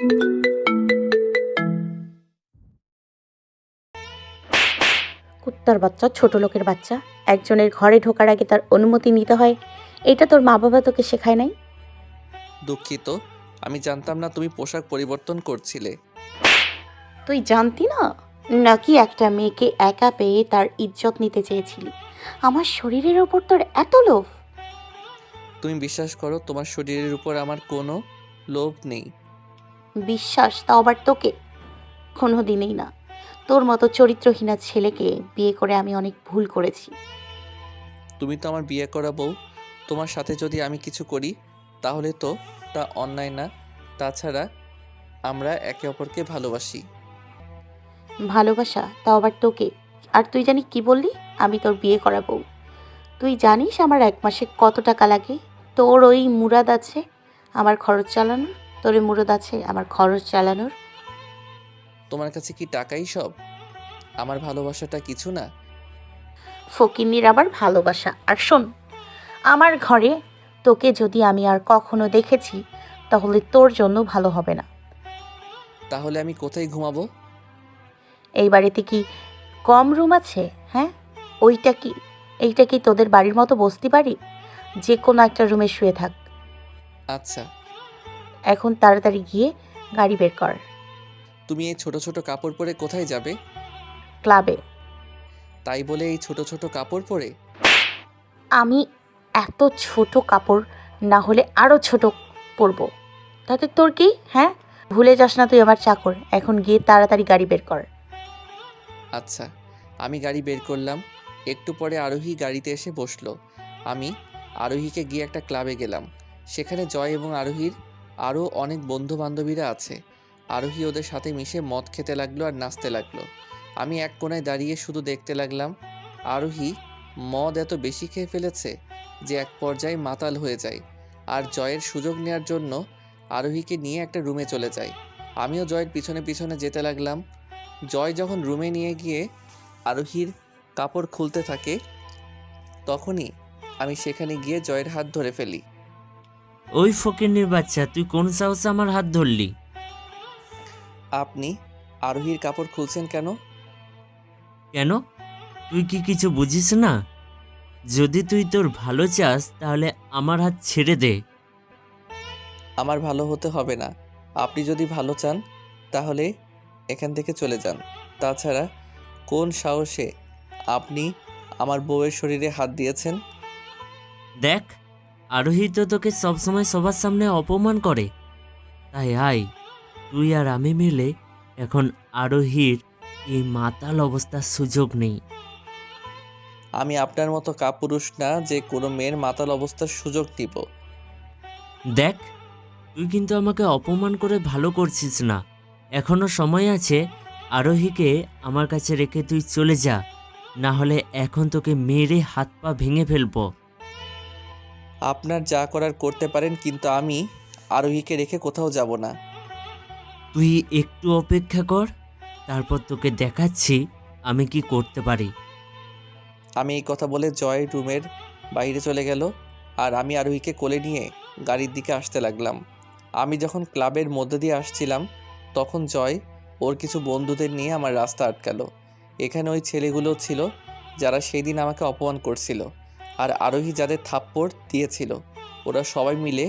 কুত্তার বাচ্চা ছোট লোকের বাচ্চা। একজনের ঘরে ঢোকার আগে তার অনুমতি নিতে হয়। এটা তোর মা বাবা তোকে শেখায় নাই? দুঃখিত আমি জানতাম না তুমি পোশাক পরিবর্তন করছিলে। তুই জানতি না? নাকি একটা মেয়েকে একা পেয়ে তার ইজ্জত নিতে চেয়েছিলি? আমার শরীরের ওপর তোর এত লোভ? তুমি বিশ্বাস করো তোমার শরীরের উপর আমার কোনো লোভ নেই। বিশ্বাস তাও আবার তোকে? কোনো দিনেই না। তোর মতো চরিত্রহীনা ছেলেকে বিয়ে করে আমি অনেক ভুল করেছি। তুমি তো আমার বিয়ে করা বউ। তোমার সাথে যদি আমি কিছু করি তাহলে তো তা অন্যায় না। তাছাড়া আমরা একে অপরকে ভালোবাসি। ভালোবাসা তাও আবার তোকে? আর তুই জানি কি বললি? আমি তোর বিয়ে করা বউ। তুই জানিস আমার এক মাসে কত টাকা লাগে? তোর ওই মুরাদ আছে? আমার খরচ চালানোর তোর মুরাদ আছে আমার খরচ চালানোর? তোমার কাছে কি টাকাই সব? আমার ভালোবাসাটা কিছু না? ফকিন্নির আবার ভালোবাসা। আর শোন আমার ঘরে তোকে যদি আমি আর কখনো দেখেছি তাহলে তোর জন্য ভালো হবে না। তাহলে আমি কোথায় ঘুমাবো? এই বাড়িতে কি কম রুম আছে হ্যাঁ? ওইটা কি এইটা কি তোদের বাড়ির মতো বসতে পারি যে কোনো একটা রুমে শুয়ে থাক। আচ্ছা। এখন তাড়াতাড়ি গিয়ে গাড়ি বের কর। তুমি এই ছোট ছোট কাপড় পরে কোথায় যাবে? ক্লাবে। তাই বলে এই ছোট ছোট কাপড় পরে? আমি এত ছোট কাপড় না হলে আরও ছোট পরবো। তাতে তোর কি? হ্যাঁ? ভুলে যাস না তুই আমার চাকর। এখন গিয়ে তাড়াতাড়ি গাড়ি বের কর। আচ্ছা আমি গাড়ি বের করলাম। একটু পরে আরোহী গাড়িতে এসে বসল। আমি আরোহীকে গিয়ে একটা ক্লাবে গেলাম। সেখানে জয় এবং আরোহীর আরও অনেক বন্ধু বান্ধবীরা আছে। আরোহী ওদের সাথে মিশে মদ খেতে লাগল আর নাচতে লাগল। আমি এক কোনায় দাঁড়িয়ে শুধু দেখতে লাগলাম, আরোহী মদ এত বেশি খেয়ে ফেলেছে যে এক পর্যায়ে মাতাল হয়ে যায় আর জয়ের সুযোগ নেওয়ার জন্য আরোহীকে নিয়ে একটা রুমে চলে যায়। আমিও জয়ের পিছনে পিছনে যেতে লাগলাম। জয় যখন রুমে নিয়ে গিয়ে আরোহীর কাপড় খুলতে থাকে, তখনই আমি সেখানে গিয়ে জয়ের হাত ধরে ফেলি। ওই ফকিরনির বাচ্চা তুই কোন সাহসে আমার হাত ধরলি? আপনি আরোহীর কাপড় খুলছেন কেন? কেন? তুই কি কিছু বুঝিস না? যদি তুই তোর ভালো চাস তাহলে আমার হাত ছেড়ে দে। আমার ভালো হতে হবে না। আপনি যদি ভালো চান তাহলে এখান থেকে চলে যান। তাছাড়া কোন সাহসে আপনি আমার বউয়ের শরীরে হাত দিয়েছেন? দেখ আরোহী তো তোকে সবসময় সবার সামনে অপমান করে। তাই আয় তুই আর আমি মিলে এখন আরোহীর এই মাতাল অবস্থার সুযোগ নেই। আমি আপনার মতো কাপুরুষ না যে কোনো মেয়ের মাতাল অবস্থার সুযোগ দিব। দেখ তুই কিন্তু আমাকে অপমান করে ভালো করছিস না। এখনও সময় আছে আরোহীকে আমার কাছে রেখে তুই চলে যা। না হলে এখন তোকে মেরে হাত পা ভেঙে ফেলব। আপনার যা করার করতে পারেন কিন্তু আমি আরোহীকে রেখে কোথাও যাব না। তুই একটু অপেক্ষা কর তারপর তোকে দেখাচ্ছি আমি কি করতে পারি। আমি এই কথা বলে জয় রুমের বাইরে চলে গেল আর আমি আরোহীকে কোলে নিয়ে গাড়ির দিকে আসতে লাগলাম। আমি যখন ক্লাবের মধ্যে দিয়ে আসছিলাম তখন জয় ওর কিছু বন্ধুদের নিয়ে আমার রাস্তা আটকালো। এখানে ওই ছেলেগুলো ছিল যারা সেই দিন আমাকে অপমান করছিল। আর আরোহী যাদের থাপ্পড় দিয়েছিল, ওরা সবাই মিলে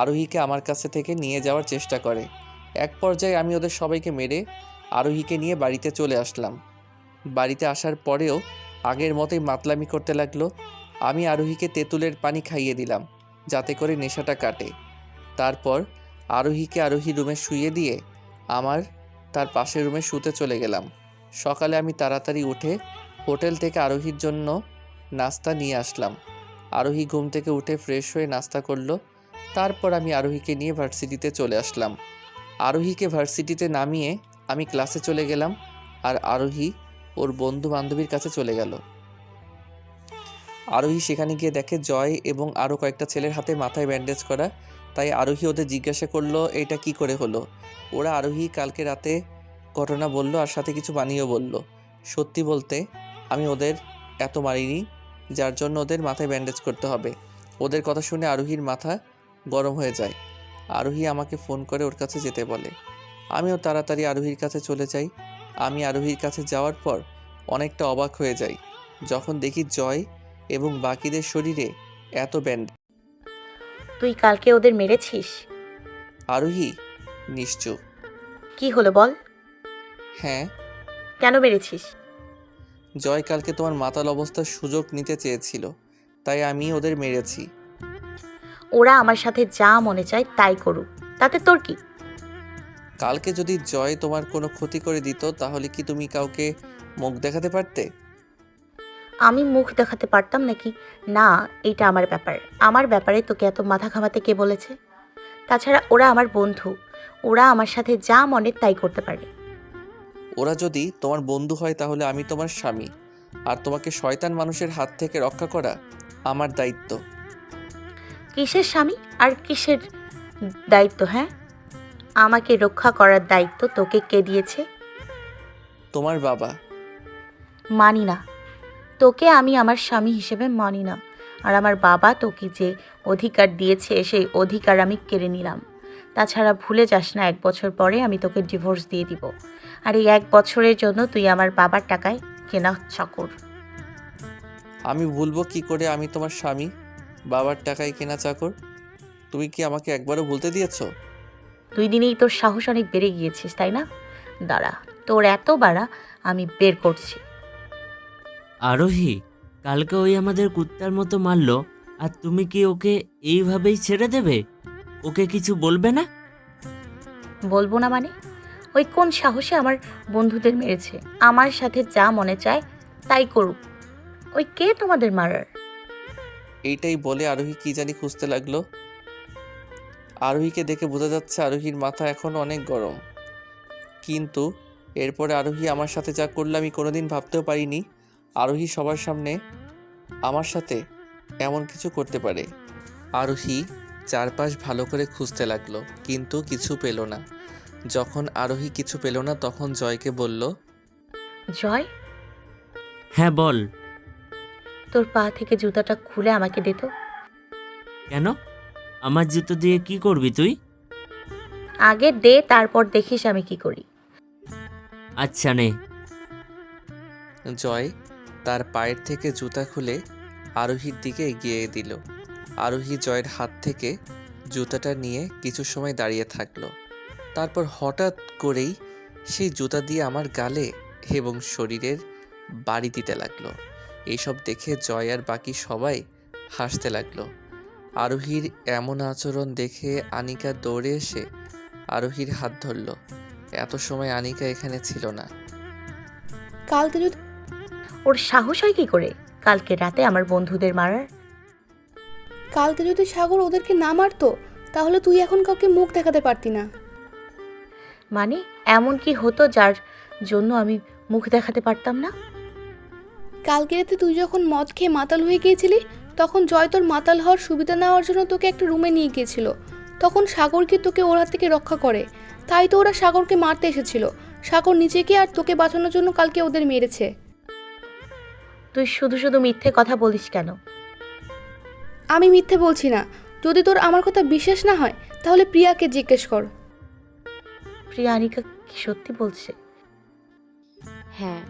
আরোহীকে আমার কাছে থেকে নিয়ে যাওয়ার চেষ্টা করে। এক পর্যায়ে আমি ওদের সবাইকে মেরে আরোহীকে নিয়ে বাড়িতে চলে আসলাম। বাড়িতে আসার পরেও আগের মতোই মাতলামি করতে লাগল। আমি আরোহীকে তেঁতুলের পানি খাইয়ে দিলাম, যাতে করে নেশাটা কাটে। তারপর আরোহীকে আরোহী রুমে শুয়ে দিয়ে আমার তার পাশের রুমে শুতে চলে গেলাম। সকালে আমি তাড়াতাড়ি উঠে হোটেল থেকে আরোহীর জন্য নাস্তা নিয়ে আসলাম। আরোহী ঘুম থেকে উঠে ফ্রেশ হয়ে নাস্তা করল। তারপর আমি আরোহীকে নিয়ে ভার্সিটিতে চলে আসলাম। আরোহীকে ভার্সিটিতে নামিয়ে আমি ক্লাসে চলে গেলাম আর আরোহী ওর বন্ধু বান্ধবীর কাছে চলে গেল। আরোহী সেখানে গিয়ে দেখে জয় এবং আরও কয়েকটা ছেলের হাতে মাথায় ব্যান্ডেজ করা। তাই আরোহী ওদের জিজ্ঞাসা করল, এটা কি করে হলো? ওরা আরোহী কালকে রাতে ঘটনা বলল আর সাথে কিছু বানিয়েও বলল। সত্যি বলতে আমি ওদের এত মারিনি। যার জন্য ওদের মাথায় ব্যান্ডেজ করতে হবে। ওদের কথা শুনে আরোহীর মাথা গরম হয়ে যায়। আরোহী আমাকে ফোন করে ওর কাছে যেতে বলে। আমিও তাড়াতাড়ি আরোহীর কাছে চলে যাই। আমি আরোহীর কাছে যাওয়ার পর অনেকটা অবাক হয়ে যাই। যখন দেখি জয় এবং বাকিদের শরীরে এত ব্যান্ড তুই কালকে ওদের মেরেছিস? আরোহী নিশ্চুপ। কি হলো বল? হ্যাঁ। কেন মেরেছিস? জয় কালকে তোমার মাতাল অবস্থার সুযোগ নিতে চেয়েছিল তাই আমি ওদের মেরেছি। ওরা আমার সাথে যা মনে চায় তাই করুক তাতে তোর কি? কালকে যদি জয় তোমার কোনো ক্ষতি করে দিত তাহলে কি তুমি কাউকে মুখ দেখাতে পারতে? আমি মুখ দেখাতে পারতাম নাকি? না এটা আমার ব্যাপার। আমার ব্যাপারে তোকে এত মাথা ঘামাতে কে বলেছে? তাছাড়া ওরা আমার বন্ধু ওরা আমার সাথে যা মনে তাই করতে পারে। ওরা যদি তোমার বন্ধু হয় তাহলে আমি তোমার স্বামী। আর তোমাকে শয়তান মানুষের হাত থেকে রক্ষা করা আমার দায়িত্ব। কিসের স্বামী? আর কিসের দায়িত্ব হ্যাঁ? আমাকে রক্ষা করার দায়িত্ব তোকে কে দিয়েছে? তোমার বাবা। মানি না। তোকে আমি আমার স্বামী হিসেবে মানি না। আর আমার বাবা তোকে যে অধিকার দিয়েছে সেই অধিকার আমি কেড়ে নিলাম। তাছাড়া ভুলে যাস না এক বছর পরে আমি তোকে ডিভোর্স দিয়ে দিব। আর এই এক বছরের জন্য তুই আমার বাবার টাকায় কেনা চাকর। আমি ভুলবো কি করে আমি তোমার স্বামী? বাবার টাকায় কেনা চাকর? তুমি কি আমাকে একবারও ভুলতে দিয়েছ? দুই দিনেই তোর সাহস অনেক বেড়ে গিয়েছিস তাই না? দাঁড়া তোর এত বাড়া আমি বের করছি। আরোহী কালকে ওই আমাদের কুত্তার মতো মারলো আর তুমি কি ওকে এইভাবেই ছেড়ে দেবে? ওকে কিছু বলবে না? বলব না মানে? ওই কোন সাহসে আমার বন্ধুদের মেরেছে? আমার সাথে যা মনে চায়, তাই করুক। ওই কে তোমাদের মারার? এইটাই বলে আরোহী কি জানি খুঁজতে লাগল। আরোহীকে দেখে বোঝা যাচ্ছে আরোহীর মাথা এখন অনেক গরম। কিন্তু এরপরে আরোহী আমার সাথে যা করল আমি কোনোদিন ভাবতেও পারিনি। আরোহী সবার সামনে আমার সাথে এমন কিছু করতে পারে। আরোহী চারপাশ ভালো করে খুঁজতে লাগল, কিন্তু কিছু পেল না। যখন আরোহী কিছু পেল না তখন জয়কে বলল জয়? হ্যাঁ বল। তোর পা থেকে জুতাটা খুলে আমাকে দে তো। কেন? আমার জুতো দিয়ে কি করবি তুই? আগে দে তারপর দেখিস আমি কি করি। আচ্ছা নে। জয় তার পায়ের থেকে জুতা খুলে আরোহীর দিকে এগিয়ে দিল। আরোহী জয়ের হাত থেকে জুতাটা নিয়ে কিছু সময় দাঁড়িয়ে থাকল। তারপর হঠাৎ করেই সেই জুতা দিয়ে আমার গালে এবং শরীরের বাড়ি দিতে লাগল। এইসব দেখে জয় আর বাকি সবাই হাসতে লাগল। আরোহীর এমন আচরণ দেখে আনিকা দৌড়ে এসে আরোহীর হাত ধরল। এত সময় আনিকা এখানে ছিল না। কালকে যদি ওর সাহস হয় কি করে? কালকে রাতে আমার বন্ধুদের মারার? কালকে যদি সাগর ওদেরকে না মারতো তাহলে তুই এখন কাউকে মুখ দেখাতে পারতি না। মানে এমন কি হতো যার জন্য আমি মুখ দেখাতে পারতাম না? কালকে রাতে তুই যখন মদ খেয়ে মাতাল হয়ে গিয়েছিলি তখন জয় তোর মাতাল হওয়ার সুবিধা নেওয়ার জন্য তোকে একটা রুমে নিয়ে গিয়েছিল। তখন সাগরকে তোকে ওর হাত থেকে রক্ষা করে? তাই তো ওরা সাগরকে মারতে এসেছিল। সাগর নিজেকে আর তোকে বাঁচানোর জন্য কালকে ওদের মেরেছে। তুই শুধু শুধু মিথ্যে কথা বলিস কেন? আমি মিথ্যে বলছি না। যদি তোর আমার কথা বিশ্বাস না হয় তাহলে প্রিয়াকে জিজ্ঞেস কর। প্রিয়া আনিকা কি সত্যি বলছে? হ্যাঁ।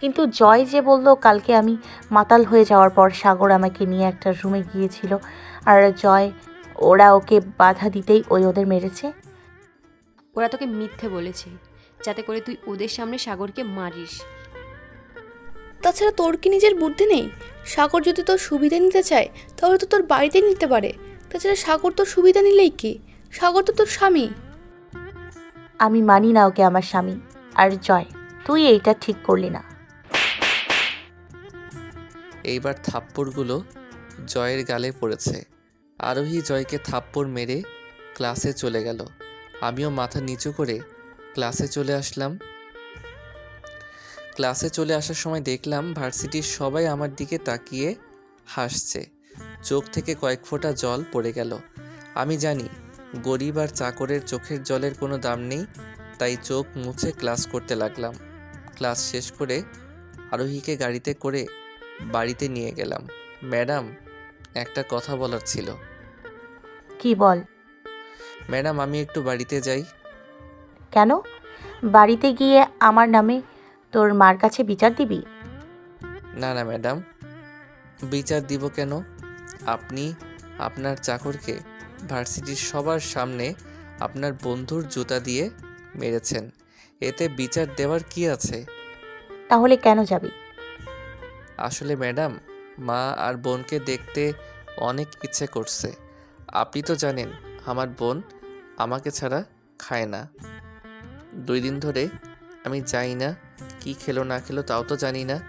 কিন্তু জয় যে বলল কালকে আমি মাতাল হয়ে যাওয়ার পর সাগর আমাকে নিয়ে একটা রুমে গিয়েছিল। আর জয় ওরা ওকে বাধা দিতেই ওই ওদের মেরেছে। ওরা তোকে মিথ্যে বলেছে যাতে করে তুই ওদের সামনে সাগরকে মারিস। তাছাড়া তোর কি নিজের বুদ্ধি নেই? সাগর যদি তোর সুবিধা নিতে চায় তাহলে তো তোর বাড়িতে নিতে পারে। তাছাড়া সাগর তোর সুবিধা নিলেই কি? সাগর তো তোর স্বামী। আমি মানি না ওকে আমার স্বামী। আর জয়, তুই এইটা ঠিক করলি না। এইবার থাপ্পড়গুলো জয়ের গালে পড়েছে। আরোহী জয়কে থাপ্পড় মেরে ক্লাসে চলে গেল। আমিও মাথা নিচু করে ক্লাসে চলে আসলাম। ক্লাসে চলে আসার সময় দেখলাম ভার্সিটির সবাই আমার দিকে তাকিয়ে হাসছে। চোখ থেকে কয়েক ফোঁটা জল পড়ে গেল। আমি জানি গরিব আর চাকরের চোখের জলের কোনো দাম নেই তাই চোখ মুছে ক্লাস করতে লাগলাম। ক্লাস শেষ করে আরোহীকে গাড়িতে করে বাড়িতে নিয়ে গেলাম। ম্যাডাম একটা কথা বলার ছিল। কি বল? ম্যাডাম আমি একটু বাড়িতে যাই। কেন? বাড়িতে গিয়ে আমার নামে তোর মার কাছে বিচার দিবি? না না ম্যাডাম। বিচার দিব কেন? আপনি আপনার চাকরকে ভার্সিটির সবার সামনে আপনার বন্ধুর জুতা দিয়ে মেরেছেন। এতে বিচার দেওয়ার কি আছে? তাহলে কেন যাবি? আসলে ম্যাডাম মা আর বোনকে দেখতে অনেক ইচ্ছে করছে। আপনি তো জানেন আমার বোন আমাকে ছাড়া খায় না। দুই দিন ধরে আমি যাই না কি খেলো না খেলো তাও তো জানি না।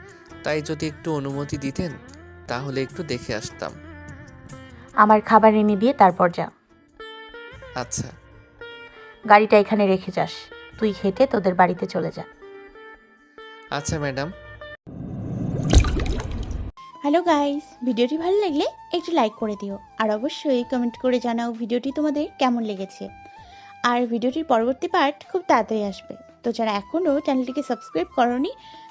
তাই যদি একটু অনুমতি দিতেন তাহলে একটু দেখে আসতাম। আমার খাবার এনে দিয়ে তারপর যা। আচ্ছা। গাড়িটা এখানে রেখে যাস। তুই হেঁটে তোদের বাড়িতে চলে যা। আচ্ছা ম্যাডাম। হ্যালো গাইস ভিডিওটি ভালো লাগলে একটু লাইক করে দিও। আর অবশ্যই কমেন্ট করে জানাও ভিডিওটি তোমাদের কেমন লেগেছে। আর ভিডিওটির পরবর্তী পার্ট খুব তাড়াতাড়ি আসবে। তো যারা এখনও চ্যানেলটিকে সাবস্ক্রাইব করনি